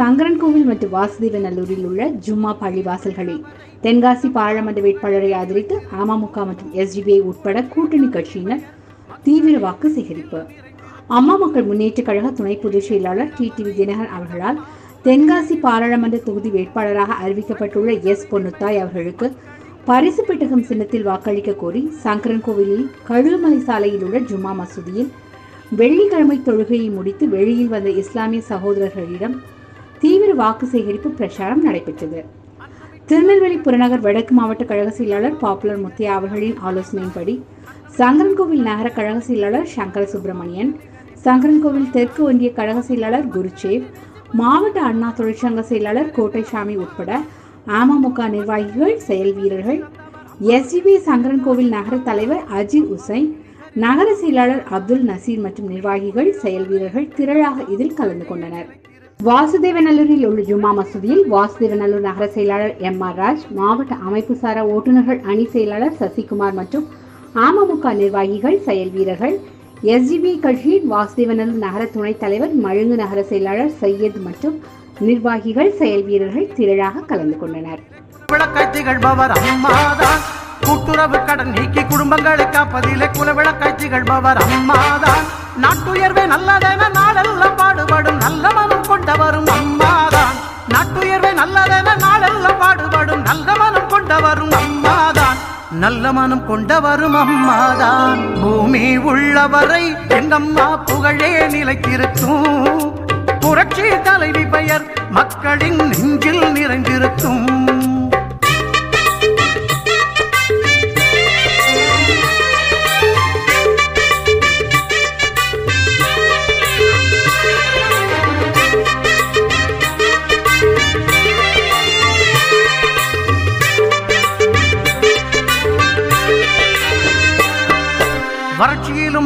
சங்கரன்கோவில் மற்றும் வாசுதேவநல்லூரில் உள்ள ஜும்மா பள்ளிவாசல்களில் தென்காசி பாராளுமன்ற வேட்பாளரை ஆதரித்து அமமுக மற்றும் எஸ்டிபிஐ உட்பட கூட்டணி கட்சியினர் தீவிர வாக்கு சேகரிப்பு. அம்மா மக்கள் முன்னேற்ற கழக துணை பொதுச் செயலாளர் டி. டிவி தினகரன் அவர்களால் தென்காசி பாராளுமன்ற தொகுதி வேட்பாளராக அறிவிக்கப்பட்டுள்ள எஸ். பொன்னுத்தாய் அவர்களுக்கு பரிசு பெட்டகம் சின்னத்தில் வாக்களிக்க கோரி சங்கரன்கோவிலில் கழுமலை சாலையில் உள்ள ஜும்மா மசூதியில் வெள்ளிக்கிழமை தொழுகையை முடித்து வெளியில் வந்த இஸ்லாமிய சகோதரர்களிடம் தீவிர வாக்கு சேகரிப்பு பிரச்சாரம் நடைபெற்றது. திருநெல்வேலி புறநகர் வடக்கு மாவட்ட கழக செயலாளர் பாப்புலர் முத்தியா அவர்களின் ஆலோசனையின்படி சங்கரன்கோவில் நகர கழக செயலாளர் சங்கர சுப்பிரமணியன் சங்கரன்கோவில் தெற்கு ஒன்றிய கழக செயலாளர் குருச்சேவ் மாவட்ட அண்ணா தொழிற்சங்க செயலாளர் கோட்டைசாமி உட்பட அமமுக நிர்வாகிகள் செயல் வீரர்கள் எஸ்டிபி சங்கரன்கோவில் நகர தலைவர் அஜித் உசைன் நகர செயலாளர் அப்துல் நசீர் மற்றும் நிர்வாகிகள் செயல் வீரர்கள் திரளாக இதில் கலந்து கொண்டனர். வாசுதேவநல்லூரில் உள்ள ஜும்மா மசூதியில் வாசுதேவநல்லூர் நகர செயலாளர் எம் ஆர் ராஜ் மாவட்ட அமைப்பு சாரா ஓட்டுநர்கள் அணி செயலாளர் சசிகுமார் மற்றும் அமமுக நிர்வாகிகள் செயல் வீரர்கள் எஸ்டிபி கட்சியின் வாசுதேவநல்லூர் நகர துணைத் தலைவர் மழுங்கு நகர செயலாளர் சையத் மற்றும் நிர்வாகிகள் செயல் வீரர்கள் திரளாக கலந்து கொண்டனர். கூட்டுறவு கடன் நீக்கி குடும்பங்களை காப்பதிலே குலவிளக்கை பவர் அம்மாதான் நாட்டுயர்வே நல்லதென நாடெல்லாம் பாடுபடும் நல்லவன் கொண்டவரும் அம்மாதான். நாட்டுயர்வே நல்லதென நாளெல்லாம் பாடுபடும் நல்ல மனம் கொண்டவரும் அம்மாதான். நல்ல மனம் கொண்டவரும் அம்மாதான். பூமி உள்ளவரை எங்கம்மா புகழே நிலைத்திருக்கும் புரட்சி தலைவி பெயர் மக்களின் நெஞ்சில் நிறைந்திருக்கும்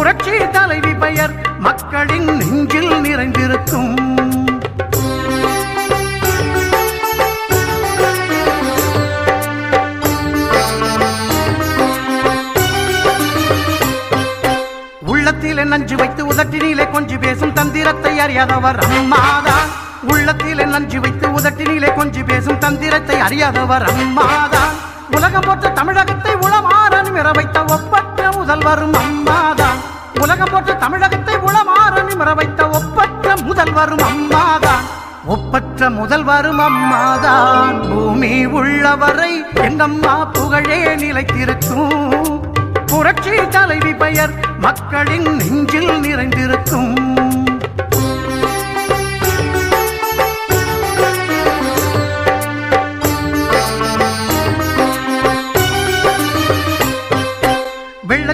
புரட்சி தலைவி பெயர் மக்களின் நெஞ்சில் நிறைந்திருக்கும். உள்ளத்திலே நஞ்சு வைத்து உதட்டினிலே கொஞ்சி பேசும் தந்திரத்தை அறியாதவர் அம்மாதான் உள்ளத்திலே நஞ்சு வைத்து உதட்டினிலே கொஞ்சி பேசும் தந்திரத்தை அறியாதவர் அம்மாதான் உலகம் போற்ற தமிழகத்தை உளமாறன் நிமிர வைத்த ஒப்பற்ற முதல்வரும் அம்மாதான் உலகம் போற்ற தமிழகத்தை உளமாற நிமிர வைத்த ஒப்பற்ற முதல்வரும் அம்மாதான் ஒப்பற்ற முதல்வரும் அம்மாதான் பூமி உள்ளவரை எங்கம்மா புகழே நிலைத்திருக்கும். புரட்சி தலைவி பெயர் மக்களின் நெஞ்சில் நிறைந்திருக்கும்.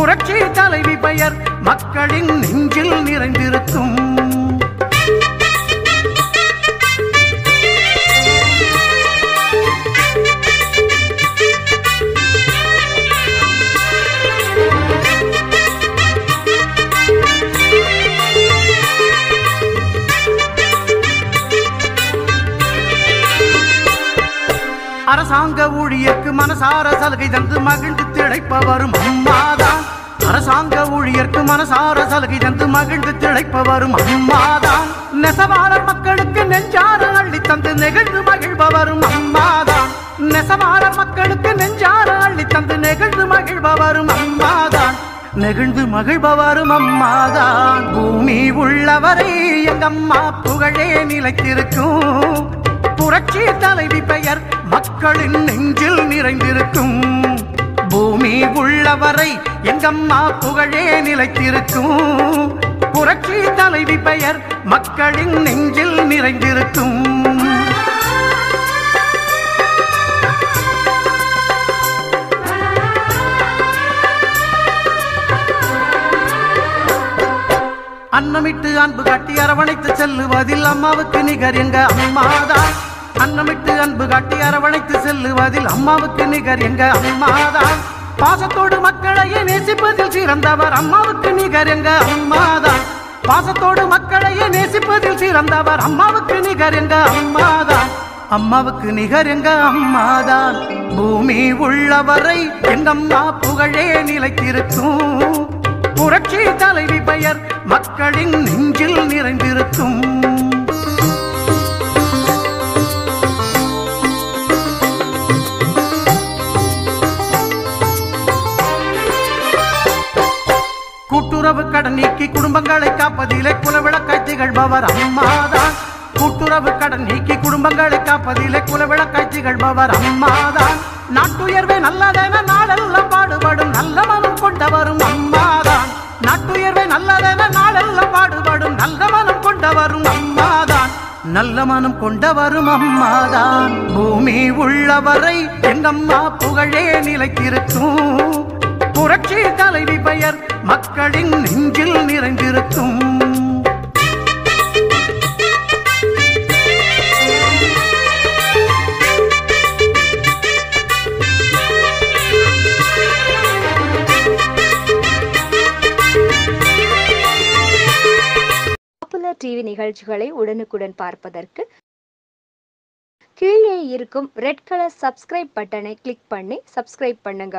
புரட்சி தலைவி பெயர் மக்களின் நெஞ்சில் நிறைந்திருக்கும். அரசாங்க ஊழியர்க்கு மனசார சலுகை தந்து மகிழ்ந்து திளைப்பவரும் அம்மா அரசாங்க ஊழியர்க்கு மனசார சலுகை தந்து மகிழ்ந்து திளைப்பவரும் அம்மாதான். நெசவாளர் மக்களுக்கு நெஞ்சார அள்ளி தந்து நெகிழ்ந்து மகிழ்பவரும் அம்மாதான். நெசவாளர் மக்களுக்கு நெஞ்சார அள்ளி தந்து நெகிழ்ந்து மகிழ்பவரும் அம்மாதான். நெகிழ்ந்து மகிழ்பவரும் அம்மாதான். பூமி உள்ளவரை எங்கம்மா புகழே நிலைத்திருக்கும். புரட்சி தலைவி பெயர் மக்களின் நெஞ்சில் நிறைந்திருக்கும். பூமி உள்ளவரை எங்கம்மா புகழே நிலைத்திருக்கும். புரட்சி தலைவி பெயர் மக்களின் நெஞ்சில் நிறைந்திருக்கும். அன்னமிட்டு அன்பு காட்டி அரவணைத்து செல்லுவதில் அம்மாவுக்கு நிகர் எங்க அம்மாதான். அன்னமிட்டு அன்பு காட்டி அரவணைத்து செல்லுவதில் அம்மாவுக்கு நிகர் எங்க அம்மாதான். பாசத்தோடு மக்களையே நேசிப்பதில் சிறந்தவர் அம்மாவுக்கு நிகர் எங்க அம்மாதான். பாசத்தோடு மக்களையே நேசிப்பதில் சிறந்தவர் அம்மாவுக்கு நிகர் எங்க அம்மாதான். அம்மாவுக்கு நிகர் எங்க அம்மாதான். பூமி உள்ளவரை எங்கம்மா புகழே நிலைத்திருக்கும். புரட்சி தலைவி பெயர் மக்களின் நெஞ்சில் நிறைந்திருக்கும். கூட்டுறவு கடன் நீக்கி குடும்பங்களை காப்பதிலே குலவிளக்காய் திகழ்பவர் அம்மாதான். கூட்டுறவு கடன் நீக்கி குடும்பங்களை காப்பதிலே குலவிளக்காய் திகழ்பவர் அம்மாதான். நாட்டுயர்வே நல்லதென நாளெல்லாம் பாடுபடும் நல்ல மனம் கொண்டவரும் அம்மாதான். நாட்டுயர்வே நல்லதென நாளெல்லாம் பாடுபடும் நல்ல மனம் கொண்டவரும் அம்மாதான். நல்ல மனம் கொண்டவரும் அம்மாதான். பூமி உள்ளவரை எங்கம்மா புகழே நிலைத்திருக்கும். மக்களின் நெஞ்சில் நிறைந்திருக்கும். பாப்புலர் டிவி நிகழ்ச்சிகளை உடனுக்குடன் பார்ப்பதற்கு கீழே இருக்கும் ரெட் கலர் சப்ஸ்கிரைப் பட்டனை கிளிக் பண்ணி சப்ஸ்கிரைப் பண்ணுங்க.